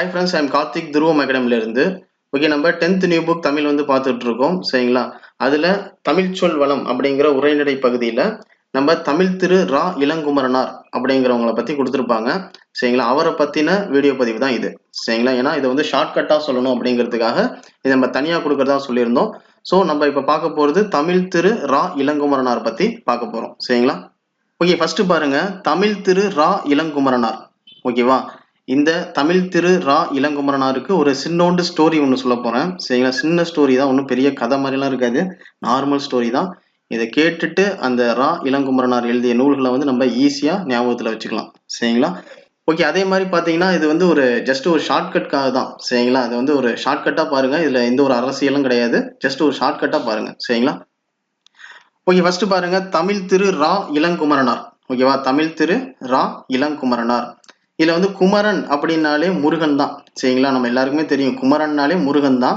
Hi friends I'm Karthik Dhruvam அகாடமிலேருந்து okay நம்ம tenth new book Tamil வந்து பார்த்துட்டு இருக்கோம் சரிங்களா? அதில் தமிழ் சொல் வளம் அப்படிங்கிற உரைநடை பகுதியில் நம்ம தமிழ் திரு ரா இளங்குமரனார் அப்படிங்கிறவங்கள பற்றி கொடுத்துருப்பாங்க சரிங்களா? அவரை பற்றின வீடியோ பதிவு தான் இது சரிங்களா? ஏன்னா இதை வந்து ஷார்ட்கட்டாக சொல்லணும் அப்படிங்கிறதுக்காக இதை நம்ம தனியாக கொடுக்குறதா சொல்லியிருந்தோம். ஸோ நம்ம இப்போ பார்க்க போகிறது தமிழ் திரு ரா இளங்குமரனார் பற்றி பார்க்க போகிறோம் சரிங்களா? ஓகே ஃபர்ஸ்ட் பாருங்க தமிழ் திரு ரா இளங்குமரனார் ஓகேவா இந்த தமிழ் திரு ரா இளங்குமரனாருக்கு ஒரு சின்னோண்டு ஸ்டோரி ஒன்று சொல்ல போகிறேன் சரிங்களா? சின்ன ஸ்டோரி தான் ஒன்றும் பெரிய கதை மாதிரிலாம் இருக்காது. நார்மல் ஸ்டோரி தான். இதை கேட்டுட்டு அந்த ரா இளங்குமரனார் எழுதிய நூல்களை வந்து நம்ம ஈஸியாக ஞாபகத்தில் வச்சுக்கலாம். சரிங்களா? ஓகே அதே மாதிரி பார்த்தீங்கன்னா இது வந்து ஒரு ஜஸ்ட் ஒரு ஷார்ட்கட்காக தான். சரிங்களா? அது வந்து ஒரு ஷார்ட்கட்டாக பாருங்கள் இதில் எந்த ஒரு அரசியலும் கிடையாது. ஜஸ்ட் ஒரு ஷார்ட்கட்டாக பாருங்கள் சரிங்களா? ஓகே ஃபஸ்ட்டு பாருங்கள் தமிழ் திரு ரா இளங்குமரனார். ஓகேவா தமிழ் திரு ரா இளங்குமரனார். இதில் வந்து குமரன் அப்படின்னாலே முருகன் தான். சரிங்களா? நம்ம எல்லாருக்குமே தெரியும். குமரன்னாலே முருகன் தான்.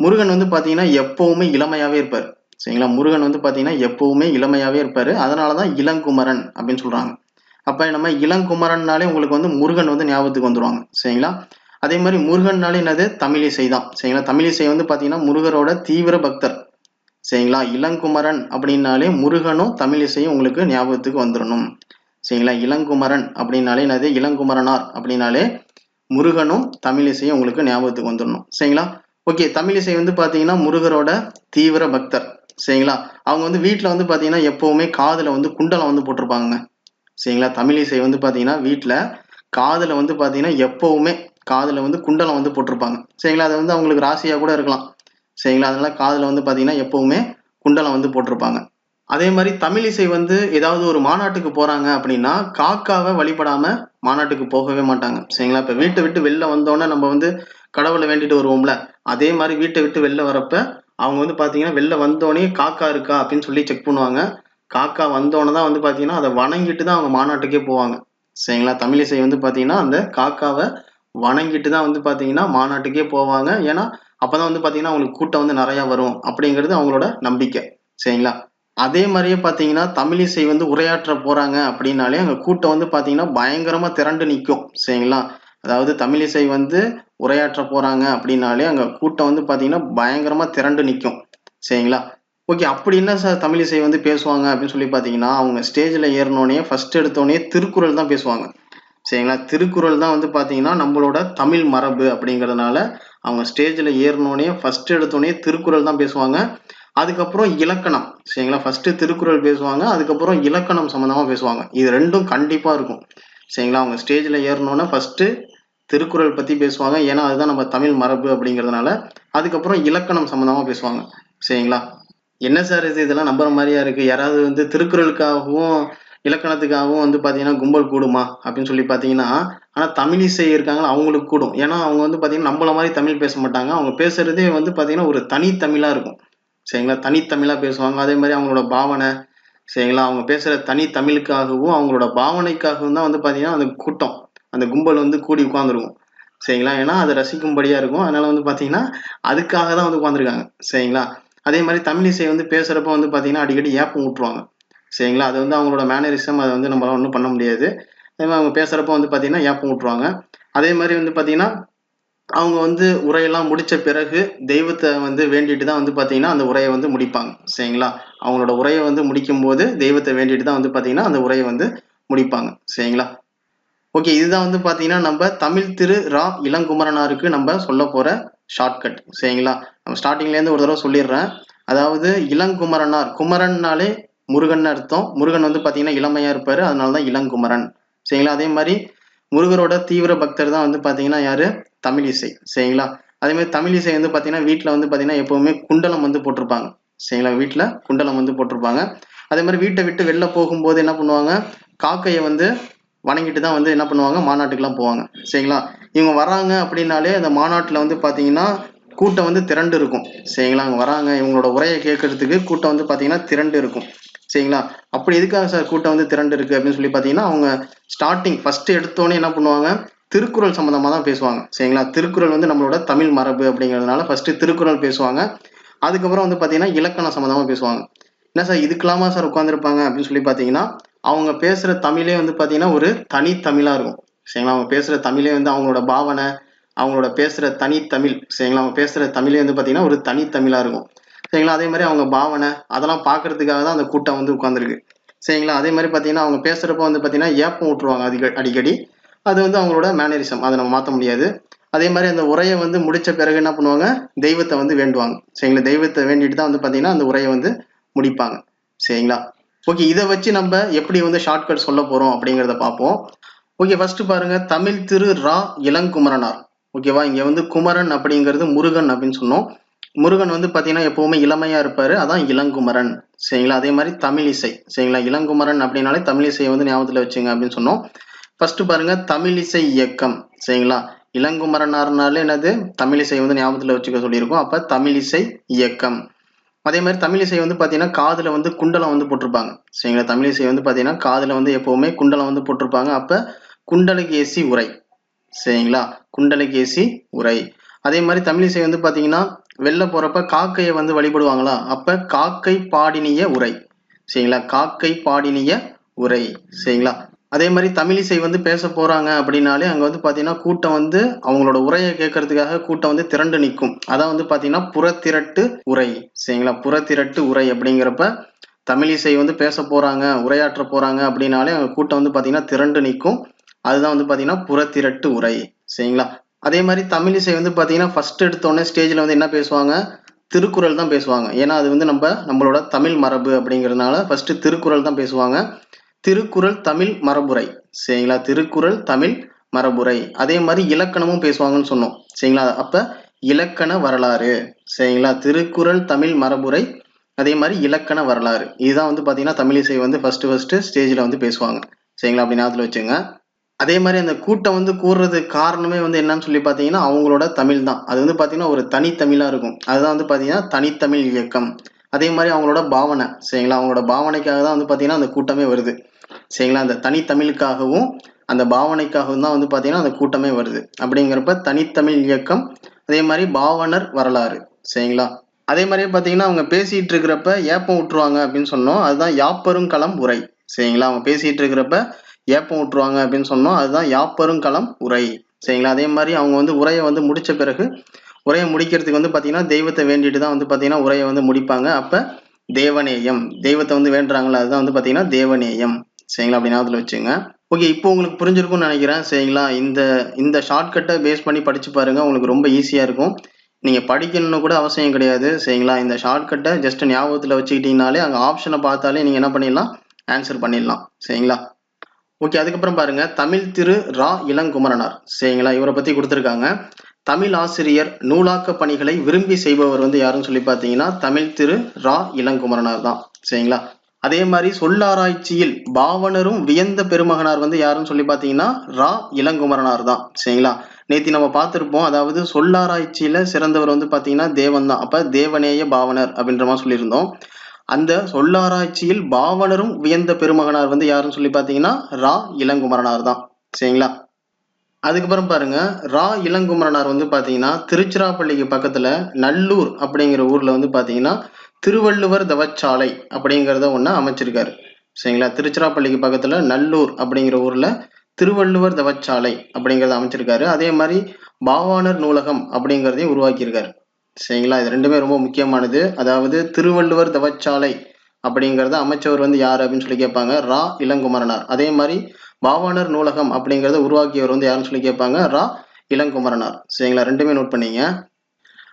முருகன் வந்து பார்த்தீங்கன்னா எப்போவுமே இளமையாகவே இருப்பார். சரிங்களா? முருகன் வந்து பார்த்தீங்கன்னா எப்போவுமே இளமையாகவே இருப்பார். அதனால தான் இளங்குமரன் அப்படின்னு சொல்கிறாங்க அப்போ நம்ம இளங்குமரன்னாலே உங்களுக்கு வந்து முருகன் வந்து ஞாபகத்துக்கு வந்துடுவாங்க சரிங்களா? அதே மாதிரி முருகன்னாலே என்னது? தமிழிசை தான். சரிங்களா? தமிழிசை வந்து பார்த்தீங்கன்னா முருகரோட தீவிர பக்தர். சரிங்களா? இளங்குமரன் அப்படின்னாலே முருகனும் தமிழிசையும் உங்களுக்கு ஞாபகத்துக்கு வந்துடணும் சரிங்களா? இளங்குமரன் அப்படின்னாலே என்னது? இளங்குமரனார் அப்படின்னாலே முருகனும் தமிழிசையும் உங்களுக்கு ஞாபகத்துக்கு வந்துடணும் சரிங்களா? ஓகே தமிழிசை வந்து பார்த்தீங்கன்னா முருகரோட தீவிர பக்தர். சரிங்களா? அவங்க வந்து வீட்டில் வந்து பார்த்தீங்கன்னா எப்போவுமே காதில் வந்து குண்டலம் வந்து போட்டிருப்பாங்க சரிங்களா? தமிழிசை வந்து பார்த்தீங்கன்னா வீட்டில் காதில் வந்து பார்த்தீங்கன்னா எப்போவுமே காதில் வந்து குண்டலம் வந்து போட்டிருப்பாங்க. சரிங்களா? அது வந்து அவங்களுக்கு ராசியாக கூட இருக்கலாம். சரிங்களா? அதனால காதில் வந்து பார்த்தீங்கன்னா எப்போவுமே குண்டலம் வந்து போட்டிருப்பாங்க. அதே மாதிரி தமிழிசை வந்து ஏதாவது ஒரு மாநாட்டுக்கு போறாங்க அப்படின்னா காக்காவை வழிபடாம மாநாட்டுக்கு போகவே மாட்டாங்க. சரிங்களா? இப்ப வீட்டை விட்டு வெளில வந்தோன்னே நம்ம வந்து கடவுளை வேண்டிட்டு வருவோம்ல. அதே மாதிரி வீட்டை விட்டு வெளில வரப்ப அவங்க வந்து பாத்தீங்கன்னா வெளில வந்தோடனே காக்கா இருக்கா அப்படின்னு சொல்லி செக் பண்ணுவாங்க. காக்கா வந்தோடனே தான் வந்து பாத்தீங்கன்னா அதை வணங்கிட்டு தான் அவங்க மாநாட்டுக்கே போவாங்க. சரிங்களா? தமிழிசை வந்து பாத்தீங்கன்னா அந்த காக்காவை வணங்கிட்டு தான் வந்து பாத்தீங்கன்னா மாநாட்டுக்கே போவாங்க. ஏன்னா அப்பதான் வந்து பாத்தீங்கன்னா அவங்களுக்கு கூட்டம் வந்து நிறைய வரும் அப்படிங்கிறது அவங்களோட நம்பிக்கை. சரிங்களா? அதே மாதிரியே பார்த்தீங்கன்னா தமிழிசை வந்து உரையாற்ற போகிறாங்க அப்படின்னாலே அங்கே கூட்டம் வந்து பார்த்தீங்கன்னா பயங்கரமாக திரண்டு நிற்கும் சரிங்களா? அதாவது தமிழிசை வந்து உரையாற்ற போகிறாங்க அப்படின்னாலே அங்கே கூட்டம் வந்து பார்த்தீங்கன்னா பயங்கரமாக திரண்டு நிற்கும் சரிங்களா? ஓகே அப்படி என்ன சார் தமிழிசை வந்து பேசுவாங்க அப்படின்னு சொல்லி பார்த்தீங்கன்னா அவங்க ஸ்டேஜில் ஏறினோடனே ஃபர்ஸ்ட் எடுத்தோடனே திருக்குறள் தான் பேசுவாங்க. சரிங்களா? திருக்குறள் தான் வந்து பார்த்தீங்கன்னா நம்மளோட தமிழ் மரபு அப்படிங்கிறதுனால அவங்க ஸ்டேஜில் ஏறினோடனே ஃபஸ்ட் எடுத்தோடனே திருக்குறள் தான் பேசுவாங்க. அதுக்கப்புறம் இலக்கணம். சரிங்களா? ஃபர்ஸ்ட் திருக்குறள் பேசுவாங்க அதுக்கப்புறம் இலக்கணம் சம்மந்தமாக பேசுவாங்க. இது ரெண்டும் கண்டிப்பாக இருக்கும். சரிங்களா? அவங்க ஸ்டேஜில் ஏறணுன்னா ஃபர்ஸ்ட் திருக்குறள் பற்றி பேசுவாங்க. ஏன்னா அதுதான் நம்ம தமிழ் மரபு அப்படிங்கிறதுனால அதுக்கப்புறம் இலக்கணம் சம்மந்தமாக பேசுவாங்க. சரிங்களா? என்ன சார் இது? இதெல்லாம் நம்புற மாதிரியா இருக்கு? யாராவது வந்து திருக்குறளுக்காகவும் இலக்கணத்துக்காகவும் வந்து பார்த்தீங்கன்னா கும்பல் கூடுமா? அப்படின்னு சொல்லி பார்த்தீங்கன்னா ஆனால் தமிழிசை இருக்காங்களா அவங்களுக்கு கூடும். ஏன்னா அவங்க வந்து பார்த்தீங்கன்னா நம்மள மாதிரி தமிழ் பேச மாட்டாங்க. அவங்க பேசுறதே வந்து பார்த்தீங்கன்னா ஒரு தனி இருக்கும். சரிங்களா? தனித்தமிழாக பேசுவாங்க. அதே மாதிரி அவங்களோட பாவனை சரிங்களா? அவங்க பேசுகிற தனி தமிழுக்காகவும் அவங்களோட பாவனைக்காகவும் தான் வந்து பார்த்தீங்கன்னா அந்த கூட்டம் அந்த கும்பல் வந்து கூடி உட்காந்துருக்கும் சரிங்களா? ஏன்னா அது ரசிக்கும்படியாக இருக்கும். அதனால வந்து பார்த்தீங்கன்னா அதுக்காக தான் வந்து உட்காந்துருக்காங்க சரிங்களா? அதே மாதிரி தமிழிசை வந்து பேசுகிறப்ப வந்து பார்த்தீங்கன்னா அடிக்கடி ஏப்பம் விட்டுருவாங்க சரிங்களா? அது வந்து அவங்களோட மேனரிசம் அதை வந்து நம்மளால் ஒன்றும் பண்ண முடியாது. அதே மாதிரி அவங்க பேசுகிறப்ப வந்து பார்த்தீங்கன்னா ஏப்பம் விட்டுருவாங்க அதே மாதிரி வந்து பார்த்தீங்கன்னா அவங்க வந்து உரையெல்லாம் முடிச்ச பிறகு தெய்வத்தை வந்து வேண்டிட்டு தான் வந்து பார்த்தீங்கன்னா அந்த உரையை வந்து முடிப்பாங்க. சரிங்களா? அவங்களோட உரையை வந்து முடிக்கும் போது தெய்வத்தை வேண்டிட்டு தான் வந்து பார்த்தீங்கன்னா அந்த உரையை வந்து முடிப்பாங்க. சரிங்களா? ஓகே இதுதான் வந்து பார்த்தீங்கன்னா நம்ம தமிழ் திரு ரா இளங்குமரனாருக்கு நம்ம சொல்ல போகிற ஷார்ட்கட் சரிங்களா? நம்ம ஸ்டார்டிங்லேருந்து ஒரு தடவை சொல்லிடுறேன். அதாவது இளங்குமரனார் குமரன்னாலே முருகன் அர்த்தம். முருகன் வந்து பார்த்தீங்கன்னா இளமையாக இருப்பார். அதனால தான் இளங்குமரன். சரிங்களா? அதே மாதிரி முருகரோட தீவிர பக்தர் தான் வந்து பார்த்தீங்கன்னா யாரு? தமிழ் இசை சரிங்களா? அதே மாதிரி இசை வந்து பார்த்தீங்கன்னா வீட்டில் வந்து பார்த்தீங்கன்னா எப்பவுமே குண்டலம் வந்து போட்டிருப்பாங்க. சரிங்களா? வீட்டில் குண்டலம் வந்து போட்டிருப்பாங்க. அதே மாதிரி வீட்டை விட்டு வெளில போகும்போது என்ன பண்ணுவாங்க? காக்கையை வந்து வணங்கிட்டு தான் வந்து என்ன பண்ணுவாங்க? மாநாட்டுக்கெல்லாம் போவாங்க. சரிங்களா? இவங்க வராங்க அப்படின்னாலே அந்த மாநாட்டில் வந்து பார்த்தீங்கன்னா கூட்டம் வந்து திரண்டு இருக்கும். சரிங்களா? அங்கே வராங்க இவங்களோட உரையை கேட்கறதுக்கு கூட்டம் வந்து பார்த்தீங்கன்னா திரண்டு இருக்கும். சரிங்களா? அப்படி எதுக்காக சார் கூட்டம் வந்து திரண்டு இருக்குது அப்படின்னு சொல்லி பார்த்தீங்கன்னா அவங்க ஸ்டார்டிங் ஃபஸ்ட்டு எடுத்தோடனே என்ன பண்ணுவாங்க? திருக்குறள் சம்மந்தமாக தான் பேசுவாங்க. சரிங்களா? திருக்குறள் வந்து நம்மளோட தமிழ் மரபு அப்படிங்கிறதுனால ஃபர்ஸ்ட் திருக்குறள் பேசுவாங்க. அதுக்கப்புறம் வந்து பார்த்தீங்கன்னா இலக்கணம் சம்மந்தமாக பேசுவாங்க. என்ன சார் இதுக்கெல்லாமா சார் உட்காந்துருப்பாங்க அப்படின்னு சொல்லி பார்த்தீங்கன்னா அவங்க பேசுகிற தமிழே வந்து பார்த்தீங்கன்னா ஒரு தனி தமிழாக இருக்கும். சரிங்களா? அவங்க பேசுகிற தமிழே வந்து அவங்களோட பாவனை அவங்களோட பேசுகிற தனித்தமிழ் சரிங்களா? அவங்க பேசுகிற தமிழே வந்து பார்த்தீங்கன்னா ஒரு தனித்தமிழாக இருக்கும். சரிங்களா? அதே மாதிரி அவங்க பாவனை அதெல்லாம் பார்க்கறதுக்காக தான் அந்த கூட்டம் வந்து உட்காந்துருக்கு சரிங்களா? அதே மாதிரி பார்த்தீங்கன்னா அவங்க பேசுகிறப்ப வந்து பார்த்தீங்கன்னா ஏப்பம் விட்டுருவாங்க அதிக அடிக்கடி. அது வந்து அவங்களோட மேனரிசம் அதை நம்ம மாற்ற முடியாது. அதே மாதிரி அந்த உரையை வந்து முடித்த பிறகு என்ன பண்ணுவாங்க? தெய்வத்தை வந்து வேண்டுவாங்க. சரிங்களா? தெய்வத்தை வேண்டிட்டு தான் வந்து பார்த்தீங்கன்னா அந்த உரையை வந்து முடிப்பாங்க. சரிங்களா? ஓகே இதை வச்சு நம்ம எப்படி வந்து ஷார்ட்கட் சொல்ல போகிறோம் அப்படிங்கிறத பார்ப்போம். ஓகே ஃபர்ஸ்ட் பாருங்க. தமிழ் திரு ரா இளங்குமரனார். ஓகேவா இங்கே வந்து குமரன் அப்படிங்கிறது முருகன் அப்படின்னு சொன்னோம். முருகன் வந்து பார்த்தீங்கன்னா எப்பவுமே இளமையாக இருப்பார். அதான் இளங்குமரன். சரிங்களா? அதே மாதிரி தமிழ் இசை சரிங்களா? இளங்குமரன் அப்படின்னாலே தமிழ் இசையை வந்து ஞாபகத்தில் வச்சுங்க அப்படின்னு சொன்னோம். ஃபர்ஸ்ட் பாருங்க தமிழிசை இயக்கம் சரிங்களா? இளங்குமரனார்னாலே என்னது? தமிழிசை வந்து ஞாபகத்தில் வச்சுக்க சொல்லியிருக்கோம். அப்ப தமிழிசை இயக்கம். அதே மாதிரி தமிழிசை வந்து பார்த்தீங்கன்னா காதில் வந்து குண்டலம் வந்து போட்டிருப்பாங்க. சரிங்களா? தமிழிசை வந்து பார்த்தீங்கன்னா காதில் வந்து எப்பவுமே குண்டலம் வந்து போட்டிருப்பாங்க. அப்ப குண்டலகேசி உரை சரிங்களா? குண்டலகேசி உரை. அதே மாதிரி தமிழிசை வந்து பார்த்தீங்கன்னா வெளில போறப்ப காக்கையை வந்து வழிபடுவாங்களா? அப்ப காக்கை பாடினிய உரை சரிங்களா? காக்கை பாடினிய உரை சரிங்களா? அதே மாதிரி தமிழிசை வந்து பேச போகிறாங்க அப்படின்னாலே அங்கே வந்து பார்த்தீங்கன்னா கூட்டம் வந்து அவங்களோட உரையை கேட்கறதுக்காக கூட்டம் வந்து திரண்டு நிற்கும். அதான் வந்து பார்த்தீங்கன்னா புறத்திரட்டு உரை சரிங்களா? புறத்திரட்டு உரை அப்படிங்கிறப்ப தமிழிசை வந்து பேச போகிறாங்க உரையாற்ற போகிறாங்க அப்படின்னாலே அங்கே கூட்டம் வந்து பார்த்தீங்கன்னா திரண்டு நிற்கும். அதுதான் வந்து பார்த்தீங்கன்னா புறத்திரட்டு உரை சரிங்களா? அதே மாதிரி தமிழிசை வந்து பார்த்தீங்கன்னா ஃபர்ஸ்ட் எடுத்தோடனே ஸ்டேஜில் வந்து என்ன பேசுவாங்க? திருக்குறள் தான் பேசுவாங்க. ஏன்னா அது வந்து நம்ம நம்மளோட தமிழ் மரபு அப்படிங்கிறதுனால ஃபர்ஸ்ட் திருக்குறள் தான் பேசுவாங்க. திருக்குறள் தமிழ் மரபுரை. சரிங்களா? திருக்குறள் தமிழ் மரபுரை. அதே மாதிரி இலக்கணமும் பேசுவாங்கன்னு சொன்னோம். சரிங்களா? அப்ப இலக்கண வரலாறு. சரிங்களா? திருக்குறள் தமிழ் மரபுரை அதே மாதிரி இலக்கண வரலாறு. இதுதான் வந்து பார்த்தீங்கன்னா தமிழிசை வந்து ஃபர்ஸ்ட் ஃபர்ஸ்ட் ஸ்டேஜில் வந்து பேசுவாங்க. சரிங்களா? அப்படின்னு அதில் வச்சுங்க அதே மாதிரி அந்த கூட்டம் வந்து கூறுறதுக்கு காரணமே வந்து என்னன்னு சொல்லி பார்த்தீங்கன்னா அவங்களோட தமிழ் தான். அது வந்து பார்த்தீங்கன்னா ஒரு தனித்தமிழாக இருக்கும். அதுதான் வந்து பார்த்தீங்கன்னா தனித்தமிழ் இயக்கம். அதே மாதிரி அவங்களோட பாவனை சரிங்களா? அவங்களோட பாவனைக்காக தான் வந்து பார்த்தீங்கன்னா அந்த கூட்டமே வருது. சரிங்களா? அந்த தனித்தமிழுக்காகவும் அந்த பாவனைக்காகவும் தான் வந்து பார்த்தீங்கன்னா அந்த கூட்டமே வருது. அப்படிங்கிறப்ப தனித்தமிழ் இயக்கம் அதே மாதிரி பாவனர் வரலாறு சரிங்களா? அதே மாதிரியே பார்த்தீங்கன்னா அவங்க பேசிகிட்டு இருக்கிறப்ப ஏப்பம் விட்டுருவாங்க அப்படின்னு சொன்னோம். அதுதான் யாப்பரும் களம் உரை சரிங்களா? அவங்க பேசிகிட்டு இருக்கிறப்ப ஏப்பம் விட்டுருவாங்க அப்படின்னு சொன்னோம். அதுதான் யாப்பரும் களம் உரை சரிங்களா? அதே மாதிரி அவங்க வந்து உரையை வந்து முடித்த பிறகு உரையை முடிக்கிறதுக்கு வந்து பார்த்தீங்கன்னா தெய்வத்தை வேண்டிட்டு தான் வந்து பார்த்தீங்கன்னா உரையை வந்து முடிப்பாங்க. அப்போ தேவநேயம். தெய்வத்தை வந்து வேண்டுறாங்களா அதுதான் வந்து பார்த்தீங்கன்னா தேவநேயம். சரிங்களா? அப்படி ஞாபகத்தில் வச்சுங்க ஓகே இப்போ உங்களுக்கு புரிஞ்சிருக்கும்னு நினைக்கிறேன். சரிங்களா? இந்த இந்த ஷார்ட்கட்டை பேஸ் பண்ணி படிச்சு பாருங்கள் உங்களுக்கு ரொம்ப ஈஸியாக இருக்கும். நீங்கள் படிக்கணும்னு கூட அவசியம் கிடையாது. சரிங்களா? இந்த ஷார்ட்கட்டை ஜஸ்ட் ஞாபகத்தில் வச்சுக்கிட்டீங்கனாலே அங்கே ஆப்ஷனை பார்த்தாலே நீங்கள் என்ன பண்ணிடலாம்? ஆன்சர் பண்ணிடலாம். சரிங்களா? ஓகே அதுக்கப்புறம் பாருங்கள் தமிழ் திரு ரா. இளங்குமரனார். சரிங்களா? இவரை பற்றி கொடுத்துருக்காங்க. தமிழ் ஆசிரியர் நூலாக்க பணிகளை விரும்பி செய்பவர் வந்து யாருன்னு சொல்லி பார்த்தீங்கன்னா தமிழ் திரு ரா. இளங்குமரனார் தான். சரிங்களா? அதே மாதிரி சொல்லாராய்ச்சியில் பாவனரும் வியந்த பெருமகனார் வந்து யாருன்னு சொல்லி பார்த்தீங்கன்னா ரா. இளங்குமரனார் தான். சரிங்களா? நேத்தி நம்ம பார்த்துருப்போம். அதாவது சொல்லாராய்ச்சியில சிறந்தவர் வந்து பார்த்தீங்கன்னா தேவன் தான். அப்போ தேவநேய பாவனர் அப்படின்ற மாதிரி சொல்லியிருந்தோம். அந்த சொல்லாராய்ச்சியில் பாவனரும் வியந்த பெருமகனார் வந்து யாருன்னு சொல்லி பார்த்தீங்கன்னா ரா. இளங்குமரனார் தான். சரிங்களா? அதுக்கப்புறம் பாருங்க ரா இளங்குமரனார் வந்து பார்த்தீங்கன்னா திருச்சிராப்பள்ளிக்கு பக்கத்துல நல்லூர் அப்படிங்கிற ஊர்ல வந்து பார்த்தீங்கன்னா திருவள்ளுவர் தவச்சாலை அப்படிங்கிறத ஒன்று அமைச்சிருக்காரு. சரிங்களா? திருச்சிராப்பள்ளிக்கு பக்கத்துல நல்லூர் அப்படிங்கிற ஊர்ல திருவள்ளுவர் தவச்சாலை அப்படிங்கிறத அமைச்சிருக்காரு. அதே மாதிரி பாவாணர் நூலகம் அப்படிங்கிறதையும் உருவாக்கியிருக்காரு. சரிங்களா? இது ரெண்டுமே ரொம்ப முக்கியமானது. அதாவது திருவள்ளுவர் தவச்சாலை அப்படிங்கிறத அமைச்சவர் வந்து யார் அப்படின்னு சொல்லி கேட்பாங்க. ரா இளங்குமரனார். அதே மாதிரி பாவாணர் நூலகம் அப்படிங்கிறத உருவாக்கியவர் வந்து யாருன்னு சொல்லி கேட்பாங்க. ரா. இளங்குமரனார். சரிங்களா? ரெண்டுமே நோட் பண்ணீங்க.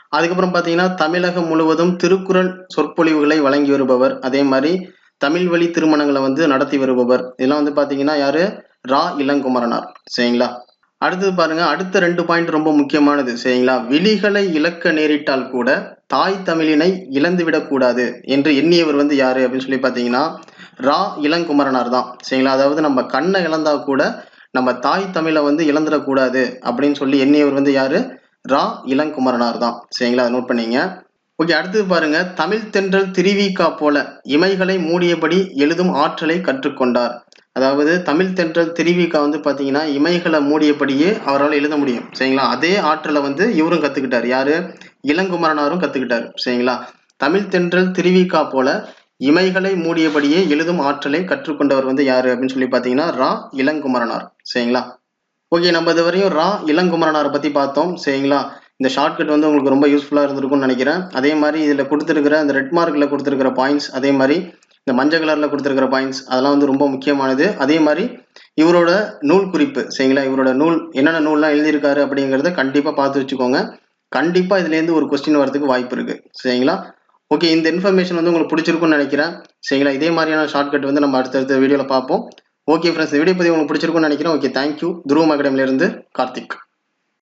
அதுக்கப்புறம் பார்த்தீங்கன்னா தமிழகம் முழுவதும் திருக்குறள் சொற்பொழிவுகளை வழங்கி வருபவர். அதே மாதிரி தமிழ் வழி திருமணங்களை வந்து நடத்தி வருபவர். இதெல்லாம் வந்து பார்த்தீங்கன்னா யாரு? ரா. இளங்குமரனார். சரிங்களா? அடுத்தது பாருங்க. அடுத்த ரெண்டு பாயிண்ட் ரொம்ப முக்கியமானது. சரிங்களா? விழிகளை இழக்க நேரிட்டால் கூட தாய் தமிழினை இழந்துவிடக்கூடாது என்று எண்ணியவர் வந்து யாரு அப்படின்னு சொல்லி பார்த்தீங்கன்னா ரா இளங்குமரனார் தான். சரிங்களா? அதாவது நம்ம கண்ணை இழந்தா கூட நம்ம தாய் தமிழை வந்து இழந்துடக்கூடாது அப்படின்னு சொல்லி எண்ணியவர் வந்து யாரு? ரா இளங்குமரனார் தான். சரிங்களா? அதை நோட் பண்ணீங்க. ஓகே அடுத்தது பாருங்க. தமிழ் தென்றல் திருவிக்கா போல இமைகளை மூடியபடி எழுதும் ஆற்றலை கற்றுக்கொண்டார். அதாவது தமிழ் தென்றல் திருவிக்கா வந்து பாத்தீங்கன்னா இமைகளை மூடியபடியே அவரால் எழுத முடியும். சரிங்களா? அதே ஆற்றலை வந்து இவரும் கத்துக்கிட்டாரு. யாரு? இளங்குமரனாரும் கத்துக்கிட்டாரு. சரிங்களா? தமிழ் தென்றல் திருவிக்கா போல இமைகளை மூடியபடியே எழுதும் ஆற்றலை கற்றுக்கொண்டவர் வந்து யாரு அப்படின்னு சொல்லி பார்த்தீங்கன்னா ரா இளங்குமரனார். சரிங்களா? ஓகே நம்ம இது வரையும் ரா இளங்குமரனாரை பற்றி பார்த்தோம். சரிங்களா? இந்த ஷார்ட்கட் வந்து உங்களுக்கு ரொம்ப யூஸ்ஃபுல்லாக இருந்திருக்கும்னு நினைக்கிறேன். அதே மாதிரி இதில் கொடுத்துருக்கிற இந்த ரெட் மார்க்கில் கொடுத்துருக்கிற பாயிண்ட்ஸ் அதே மாதிரி இந்த மஞ்சள் கலரில் கொடுத்துருக்கிற பாயிண்ட்ஸ் அதெல்லாம் வந்து ரொம்ப முக்கியமானது. அதே மாதிரி இவரோட நூல் குறிப்பு சரிங்களா? இவரோட நூல் என்னென்ன நூல்லாம் எழுதியிருக்காரு அப்படிங்கிறத கண்டிப்பாக பார்த்து வச்சுக்கோங்க. கண்டிப்பாக இதுலேருந்து ஒரு கொஸ்டின் வரதுக்கு வாய்ப்பு இருக்குது சரிங்களா? ஓகே இந்த இன்ஃபர்மேஷன் வந்து உங்களுக்கு பிடிச்சிருக்கும்னு நினைக்கிறேன். சரிங்களா? இதே மாதிரியான ஷார்ட்கட் வந்து நம்ம அடுத்தடுத்த வீடியோவில் பார்ப்போம். ஓகே ஃப்ரெண்ட்ஸ் வீடியோ பற்றி உங்களுக்கு பிடிச்சிருக்கும்னு நினைக்கிறேன். ஓகே தேங்க்யூ துருவம் அகாடமிலேருந்து கார்த்திக்.